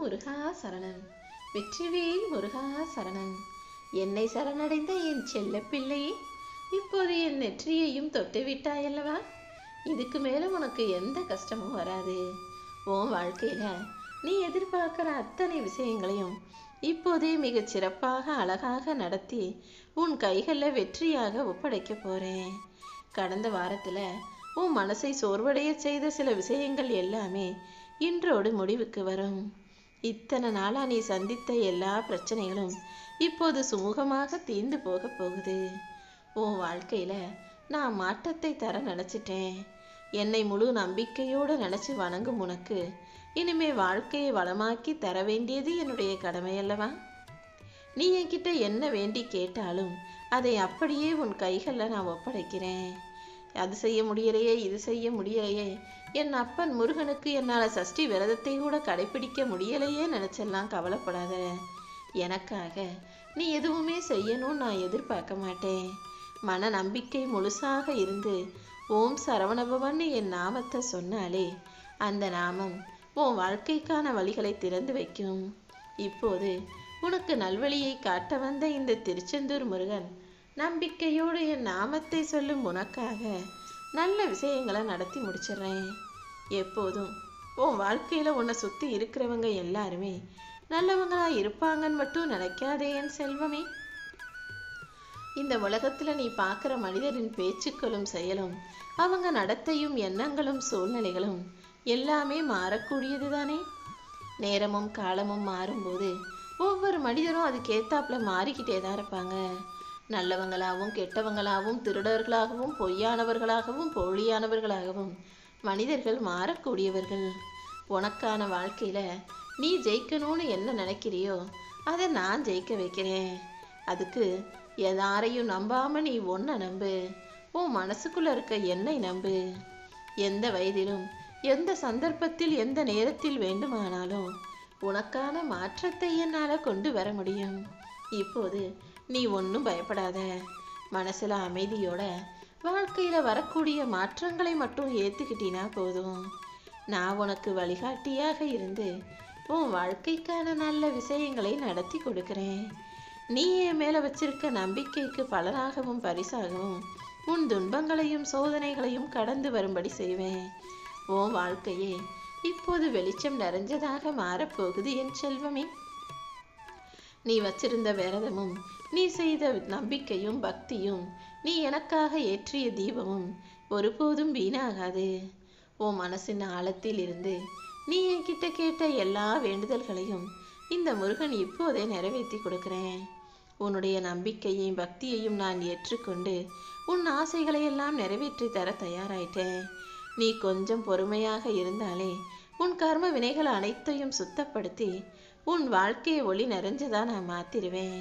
முருகா சரணன் வெற்றிவேல் முருகா சரணன் என்னை சரணடைந்த என் செல்ல பிள்ளையே இப்போது என் நெற்றியையும் தொட்டு விட்டாயல்லவா? இதுக்கு மேலே உனக்கு எந்த கஷ்டமும் வராது. உன் வாழ்க்கையில நீ எதிர்பார்க்கிற அத்தனை விஷயங்களையும் இப்போதே மிகச் சிறப்பாக அழகாக நடத்தி உன் கைகளில் வெற்றியாக ஒப்படைக்க போறேன். கடந்த வாரத்தில் உன் மனசை சோர்வடைய செய்த சில விஷயங்கள் எல்லாமே இன்றோடு முடிவுக்கு வரும். இத்தனை நாளா நீ சந்தித்த எல்லா பிரச்சனைகளும் இப்போது சுமூகமாக தீர்ந்து போக போகுது. உன் வாழ்க்கையில நான் மாற்றத்தை தர நினைச்சிட்டேன். என்னை முழு நம்பிக்கையோடு நினைச்சு வணங்கும் உனக்கு இனிமே வாழ்க்கையை வளமாக்கி தர வேண்டியது என்னுடைய கடமையல்லவா நீ என்கிட்ட என்ன வேண்டி கேட்டாலும் அதை அப்படியே உன் கைகளில் நான் ஒப்படைக்கிறேன். அது செய்ய முடியலையே இது செய்ய முடியலையே. என் அப்பன் முருகனுக்கு என்னால் சஷ்டி விரதத்தை கூட கடைபிடிக்க முடியலையே நினச்செல்லாம் கவலைப்படாத. எனக்காக நீ எதுவுமே செய்யணும்னு நான் எதிர்பார்க்க மாட்டேன். மன நம்பிக்கை முழுசாக இருந்து ஓம் சரவணபவன் என் நாமத்தை சொன்னாலே அந்த நாமம் உன் வாழ்க்கைக்கான வழிகளை திறந்து வைக்கும். இப்போது உனக்கு நல்வழியை காட்ட வந்த இந்த திருச்செந்தூர் முருகன் நம்பிக்கையோடு என் நாமத்தை சொல்லும் உனக்காக நல்ல விஷயங்களை நடத்தி முடிச்சிடுறேன். எப்போதும் உன் வாழ்க்கையில உன்னை சுற்றி இருக்கிறவங்க எல்லாருமே நல்லவங்களா இருப்பாங்கன்னு மட்டும் நினைக்காதே என் செல்வமே. இந்த உலகத்துல நீ பார்க்குற மனிதரின் பேச்சுக்களும் செயலும் அவங்க நடத்தையும் எண்ணங்களும் சூழ்நிலைகளும் எல்லாமே மாறக்கூடியது தானே. நேரமும் காலமும் மாறும்போது ஒவ்வொரு மனிதரும் அதுக்கேத்தாப்புல மாறிக்கிட்டே தான் இருப்பாங்க. நல்லவங்களாகவும் கெட்டவங்களாகவும் திருடர்களாகவும் பொய்யானவர்களாகவும் போலியானவர்களாகவும் மனிதர்கள் மாறக்கூடியவர்கள். உனக்கான வாழ்க்கையில் நீ ஜெயிக்கணும்னு என்ன நினைக்கிறியோ அதை நான் ஜெயிக்க வைக்கிறேன். அதுக்கு எதாரையும் நம்பாம நீ ஒன்றை நம்பு. உன் மனசுக்குள்ளே இருக்க என்னை நம்பு. எந்த வயதிலும் எந்த சந்தர்ப்பத்தில் எந்த நேரத்தில் வேண்டுமானாலும் உனக்கான மாற்றத்தை என்னால் கொண்டு வர முடியும். இப்போது நீ ஒன்றும் பயப்படாத. மனசில் அமைதியோட வாழ்க்கையில் வரக்கூடிய மாற்றங்களை மட்டும் ஏற்றுக்கிட்டினா போதும். நான் உனக்கு வழிகாட்டியாக இருந்து உன் வாழ்க்கைக்கான நல்ல விஷயங்களை நடத்தி கொடுக்குறேன். நீ என் மேலே வச்சிருக்க நம்பிக்கைக்கு பலனாகவும் பரிசாகவும் உன் துன்பங்களையும் சோதனைகளையும் கடந்து வரும்படி செய்வேன். உன் வாழ்க்கையே இப்போது வெளிச்சம் நிறைஞ்சதாக மாறப்போகுது என் செல்வமே. நீ வச்சிருந்த விரதமும் நீ செய்த நம்பிக்கையும் பக்தியும் நீ எனக்காக ஏற்றிய தீபமும் ஒருபோதும் வீணாகாது. உன் மனசின் ஆழத்தில் இருந்து நீ என்கிட்ட கேட்ட எல்லா வேண்டுதல்களையும் இந்த முருகன் இப்போதே நிறைவேற்றி கொடுக்கிறேன். உன்னுடைய நம்பிக்கையையும் பக்தியையும் நான் ஏற்றுக்கொண்டு உன் ஆசைகளை எல்லாம் நிறைவேற்றி தர தயாராயிட்டேன். நீ கொஞ்சம் பொறுமையாக இருந்தாலே உன் கர்ம வினைகள் அனைத்தையும் சுத்தப்படுத்தி உன் வாழ்க்கையை ஒளி நிறைஞ்சதா நான் மாத்திருவேன்.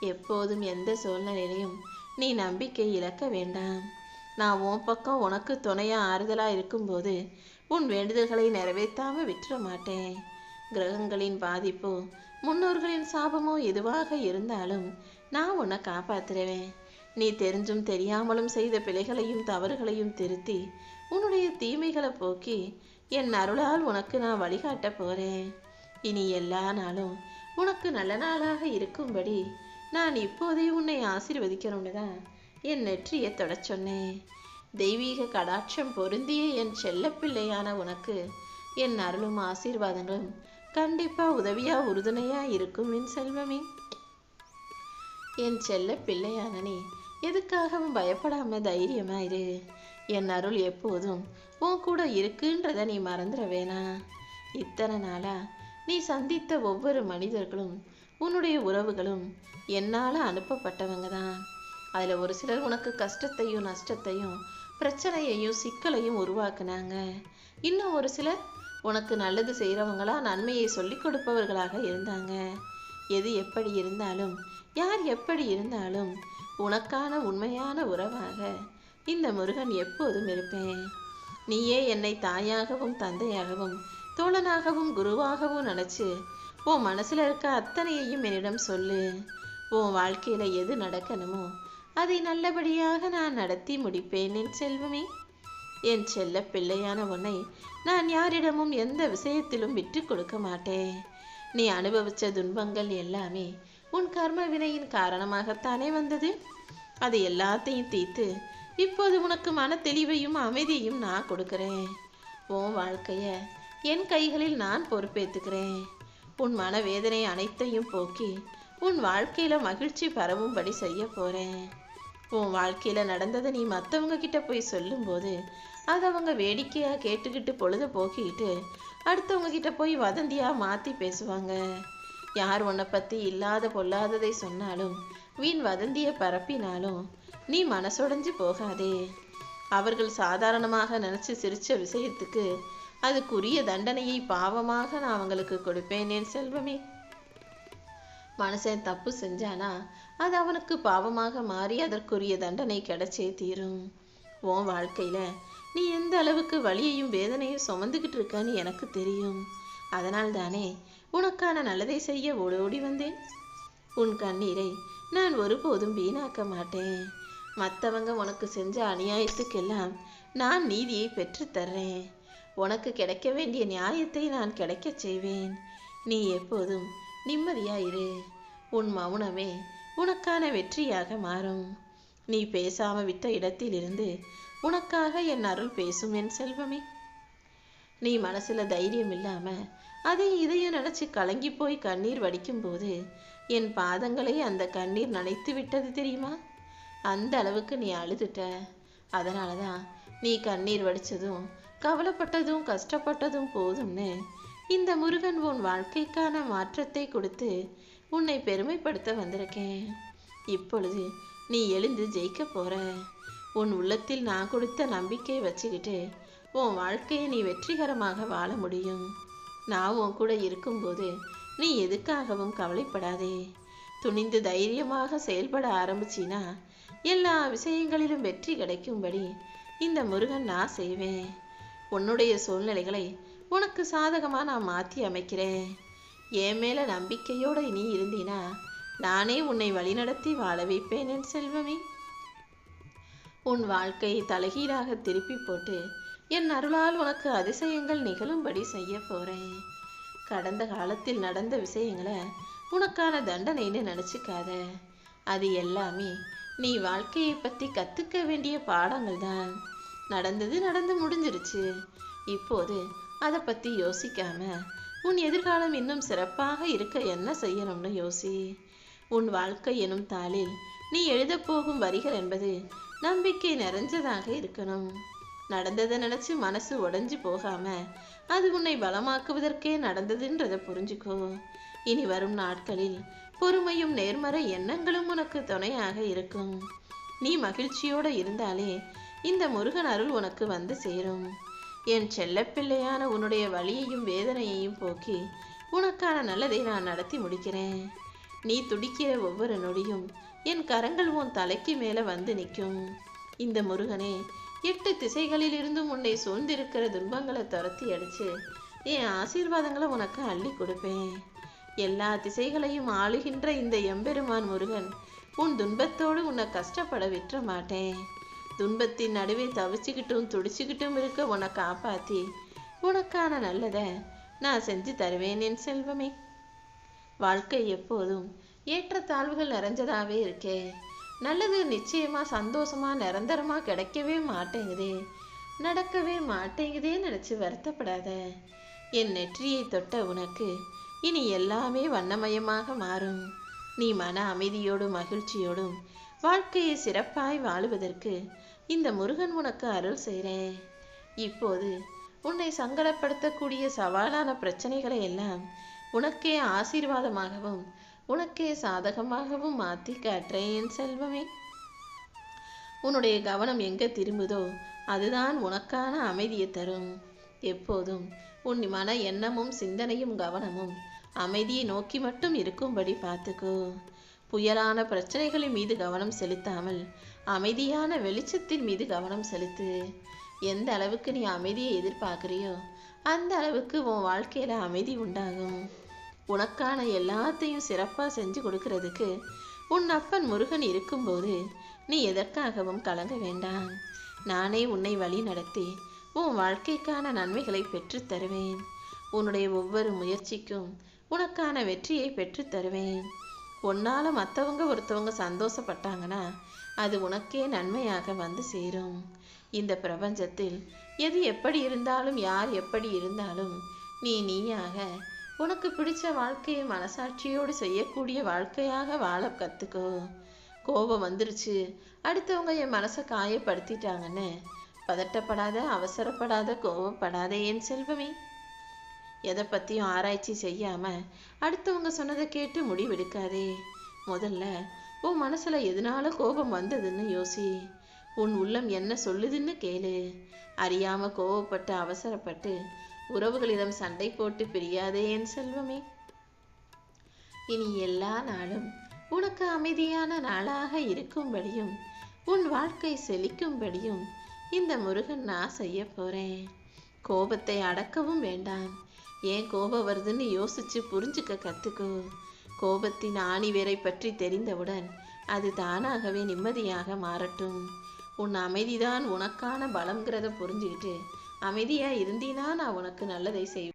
எப்போதும் எந்த சூழ்நிலையிலையும் நீ நம்பிக்கை இழக்க வேண்டாம். நான் உன் பக்கம் உனக்கு துணையா ஆறுதலா இருக்கும்போது உன் வேண்டுதல்களை நிறைவேற்றாம விட்டுற மாட்டேன். கிரகங்களின் பாதிப்போ முன்னோர்களின் சாபமோ எதுவாக இருந்தாலும் நான் உன்னை காப்பாத்துறவேன் நீ தெரிஞ்சும் தெரியாமலும் செய்த பிழைகளையும் தவறுகளையும் திருத்தி உன்னுடைய தீமைகளை போக்கி என் அருளால் உனக்கு நான் வழிகாட்ட போறேன். இனி எல்லா நாளும் உனக்கு நல்ல நாளாக இருக்கும்படி நான் இப்போதே உன்னை ஆசீர்வதிக்கணும்னு தான் என் நெற்றியை தொடச் சொன்னேன். தெய்வீக கடாட்சம் பொருந்திய என் செல்லப்பிள்ளையான உனக்கு. என் அருளும் ஆசீர்வாதங்களும் கண்டிப்பா உதவியா உறுதுணையா இருக்கும் என் செல்வமே. என் செல்ல பிள்ளையான நீ எதுக்காகவும் பயப்படாம தைரியமா இரு என் அருள் எப்போதும் உன் கூட இருக்குன்றத நீ மறந்துட வேணாம் இத்தனை நாளா நீ சந்தித்த ஒவ்வொரு மனிதர்களும் உன்னுடைய உறவுகளும் என்னால் அனுப்பப்பட்டவங்க தான் அதில் ஒரு சிலர் உனக்கு கஷ்டத்தையும் நஷ்டத்தையும் பிரச்சனையையும் சிக்கலையும் உருவாக்குனாங்க. இன்னும் ஒரு சிலர் உனக்கு நல்லது செய்கிறவங்களா நன்மையை சொல்லிக் கொடுப்பவர்களாக இருந்தாங்க. எது எப்படி இருந்தாலும் யார் எப்படி இருந்தாலும் உனக்கான உண்மையான உறவாக இந்த முருகன் எப்போதும் இருப்பேன். நீயே என்னை தாயாகவும் தந்தையாகவும் தோழனாகவும் குருவாகவும் நினச்சி உன் மனசுல இருக்க அத்தனையையும் என்னிடம் சொல்லு. உன் வாழ்க்கையில எது நடக்கணுமோ அதை நல்லபடியாக நான் நடத்தி முடிப்பேன் என் செல்வமே. என் செல்ல பிள்ளையான உன்னை நான் யாரிடமும் எந்த விஷயத்திலும் விட்டு கொடுக்க மாட்டேன். நீ அனுபவிச்ச துன்பங்கள் எல்லாமே உன் கர்ம வினையின் காரணமாகத்தானே வந்தது. அது எல்லாத்தையும் தீர்த்து இப்போது உனக்கு மன தெளிவையும் அமைதியையும் நான் கொடுக்குறேன். உன் வாழ்க்கைய என் கைகளில் நான் பொறுப்பேற்றுக்கிறேன் உன் மனவேதனை அனைத்தையும் போக்கி உன் வாழ்க்கையில மகிழ்ச்சி பரவும்படி செய்ய போறேன். உன் வாழ்க்கையில நடந்ததை நீ மற்றவங்க கிட்ட போய் சொல்லும்போது அதை அவங்க வேடிக்கையா கேட்டுக்கிட்டு பொழுது போக்கிக்கிட்டு அடுத்தவங்க கிட்ட போய் வதந்தியா மாத்தி பேசுவாங்க. யார் உன்னை பத்தி இல்லாத பொல்லாததை சொன்னாலும் வீண் வதந்தியை பரப்பினாலும் நீ மனசுடைஞ்சு போகாதே. அவர்கள் சாதாரணமாக நினைச்சு சிரிச்ச விஷயத்துக்கு அதுக்குரிய தண்டனையை பாவமாக நான் அவங்களுக்கு கொடுப்பேன் என் செல்வமே. மனுஷன் தப்பு செஞ்சானா அது அவனுக்கு பாவமாக மாறி அதற்குரிய தண்டனை கிடைச்சே தீரும். உன் வாழ்க்கையில நீ எந்த அளவுக்கு வலியையும் வேதனையும் சுமந்துக்கிட்டு இருக்கன்னு எனக்கு தெரியும். அதனால் தானே உனக்கான நல்லதை செய்ய ஓடி ஓடி வந்தேன். உன் கண்ணீரை நான் ஒருபோதும் வீணாக்க மாட்டேன். மற்றவங்க உனக்கு செஞ்ச அநியாயத்துக்கெல்லாம் நான் நீதியை பெற்றுத்தர்றேன் உனக்கு கிடைக்க வேண்டிய நியாயத்தை நான் கிடைக்கச் செய்வேன். நீ எப்போதும் நிம்மதியாயிரு. உன் மௌனமே உனக்கான வெற்றியாக மாறும். நீ பேசாம விட்ட இடத்திலிருந்து உனக்காக என் அருள் பேசும் என் செல்வமே. நீ மனசுல தைரியம் இல்லாம அதை இதையும் நினைச்சு கலங்கி போய் கண்ணீர் வடிக்கும் போது என் பாதங்களை அந்த கண்ணீர் நனைத்து விட்டது தெரியுமா? அந்த அளவுக்கு நீ அழுதுட்ட. அதனாலதான் நீ கண்ணீர் வடிச்சதும் கவலைப்பட்டதும் கஷ்டப்பட்டதும் போதும்னு இந்த முருகன் உன் வாழ்க்கைக்கான மாற்றத்தை கொடுத்து உன்னை பெருமைப்படுத்த வந்திருக்கேன். இப்பொழுது நீ எழுந்து ஜெயிக்க போற. உன் உள்ளத்தில் நான் கொடுத்த நம்பிக்கையை வச்சுக்கிட்டு உன் வாழ்க்கையை நீ வெற்றிகரமாக வாழ முடியும். நான் உன் கூட இருக்கும்போது நீ எதுக்காகவும் கவலைப்படாதே. துணிந்து தைரியமாக செயல்பட ஆரம்பிச்சினா எல்லா விஷயங்களிலும் வெற்றி கிடைக்கும்படி இந்த முருகன் நான் செய்வேன். உன்னுடைய சூழ்நிலைகளை உனக்கு சாதகமாக நான் மாற்றி அமைக்கிறேன். என் மேல நம்பிக்கையோடு நீ இருந்தீனா நானே உன்னை வழிநடத்தி வாழ வைப்பேன் என் செல்வமே. உன் வாழ்க்கையை தலைகீழாக திருப்பி போட்டு என் அருளால் உனக்கு அதிசயங்கள் நிகழும்படி செய்ய போறேன். கடந்த காலத்தில் நடந்த விஷயங்களை உனக்கான தண்டனைன்னு நினச்சிக்காத. அது எல்லாமே நீ வாழ்க்கையை பற்றி கற்றுக்க வேண்டிய பாடங்கள் தான் நடந்தது நடந்து முடிஞ்சிருச்சு. இப்போது அதை பத்தி யோசிக்காம உன் எதிர்காலம் இன்னும் சிறப்பாக இருக்க என்ன செய்யணும்னு யோசி. உன் வாழ்க்கை எனும் தாளில் நீ எழுதப் போகும் வரிகள் என்பது நம்பிக்கை நிறைஞ்சதாக இருக்கணும். நடந்ததை நினைச்சு மனசு உடைஞ்சு போகாம அது உன்னை பலமாக்குவதற்கே நடந்ததுன்றதை புரிஞ்சுக்கோ. இனி வரும் நாட்களில் பொறுமையும் நேர்மறை எண்ணங்களும் உனக்கு துணையாக இருக்கும். நீ மகிழ்ச்சியோட இருந்தாலே இந்த முருகன் அருள் உனக்கு வந்து சேரும். என் செல்லப்பிள்ளையான உன்னுடைய வலியையும் வேதனையையும் போக்கி உனக்கான நல்லதை நான் நடத்தி முடிக்கிறேன். நீ துடிக்கிற ஒவ்வொரு நொடியும் என் கரங்கள் உன் தலைக்கு மேலே வந்து நிற்கும். இந்த முருகனே எட்டு திசைகளில் இருந்தும் உன்னை சூழ்ந்திருக்கிற துன்பங்களை துரத்தி அடிச்சு என் ஆசீர்வாதங்களை உனக்கு அள்ளி கொடுப்பேன். எல்லா திசைகளையும் ஆளுகின்ற இந்த எம்பெருமான் முருகன் உன் துன்பத்தோடு உன்னை கஷ்டப்பட விட்டுற மாட்டேன். துன்பத்தின் நடுவே தவிச்சுக்கிட்டும் துடிச்சுக்கிட்டும் இருக்க உன்னை காப்பாத்தி உனக்கான நல்லதை நான் செஞ்சு தருவேன் என் செல்வமே. வாழ்க்கை எப்போதும் ஏற்றத்தாழ்வுகள் நிறைஞ்சதாவே இருக்கே. நல்லது நிச்சயமா சந்தோஷமா நிரந்தரமா கிடைக்கவே மாட்டேங்குதே. நடக்கவே மாட்டேங்குதே நினைச்சு வருத்தப்படாத. என் நெற்றியை தொட்ட உனக்கு இனி எல்லாமே வண்ணமயமாக மாறும். நீ மன அமைதியோடும் மகிழ்ச்சியோடும் வாழ்க்கையை சிறப்பாய் வாழுவதற்கு இந்த முருகன் உனக்கு அருள் செய்கிறேன். இப்போது உன்னை சங்கடப்படுத்தக்கூடிய சவாலான பிரச்சனைகளை எல்லாம் உனக்கே ஆசீர்வாதமாகவும் உனக்கே சாதகமாகவும் மாற்றி காட்டுறேன் என் செல்வமே. உன்னுடைய கவனம் எங்க திரும்புதோ அதுதான் உனக்கான அமைதியை தரும். எப்போதும் உன் மன எண்ணமும் சிந்தனையும் கவனமும் அமைதியை நோக்கி மட்டும் இருக்கும்படி பார்த்துக்கோ. புயலான பிரச்சனைகளின் மீது கவனம் செலுத்தாமல் அமைதியான வெளிச்சத்தின் மீது கவனம் செலுத்து. எந்த அளவுக்கு நீ அமைதியை எதிர்பார்க்குறியோ அந்த அளவுக்கு உன் வாழ்க்கையில் அமைதி உண்டாகும். உனக்கான எல்லாத்தையும் சிறப்பாக செஞ்சு கொடுக்கறதுக்கு உன் அப்பன் முருகன் இருக்கும்போது நீ எதற்காகவும் கலங்க வேண்டாம். நானே உன்னை வழி நடத்தி உன் வாழ்க்கைக்கான நன்மைகளை பெற்றுத் தருவேன். உன்னுடைய ஒவ்வொரு முயற்சிக்கும் உனக்கான வெற்றியை பெற்றுத் தருவேன். உன்னால் மற்றவங்க ஒருத்தவங்க சந்தோஷப்பட்டாங்கன்னா அது உனக்கே நன்மையாக வந்து சேரும். இந்த பிரபஞ்சத்தில் எது எப்படி இருந்தாலும் யார் எப்படி இருந்தாலும் நீ நீயாக உனக்கு பிடிச்ச வாழ்க்கையை மனசாட்சியோடு செய்யக்கூடிய வாழ்க்கையாக வாழ கற்றுக்கோ கோபம் வந்துருச்சு. அடுத்தவங்க என் மனசை காயப்படுத்திட்டாங்கன்னு பதட்டப்படாத அவசரப்படாத கோபப்படாத என் செல்வமே. எதை பற்றியும் ஆராய்ச்சி செய்யாமல் அடுத்தவங்க சொன்னதை கேட்டு முடிவெடுக்காதே. முதல்ல உன் மனசில் எதனால கோபம் வந்ததுன்னு யோசி. உன் உள்ளம் என்ன சொல்லுதுன்னு கேளு. அறியாமல் கோவப்பட்டு அவசரப்பட்டு உறவுகளிடம் சண்டை போட்டு பிரியாதே என் செல்வமே. இனி எல்லா நாளும் உனக்கு அமைதியான நாளாக இருக்கும்படியும் உன் வாழ்க்கை செழிக்கும்படியும் இந்த முருகன் நான் செய்ய போறேன். கோபத்தை அடக்கவும் வேண்டாம். ஏன் கோபம் வருதுன்னு யோசிச்சு புரிஞ்சுக்க கத்துக்கோ. கோபத்தின் ஆணிவேரை பற்றி தெரிந்தவுடன் அது தானாகவே நிம்மதியாக மாறட்டும். உன் அமைதிதான் உனக்கான பலம்ங்கிறத புரிஞ்சுக்கிட்டு அமைதியா இருந்தீனா நான் உனக்கு நல்லதை செய்வேன்.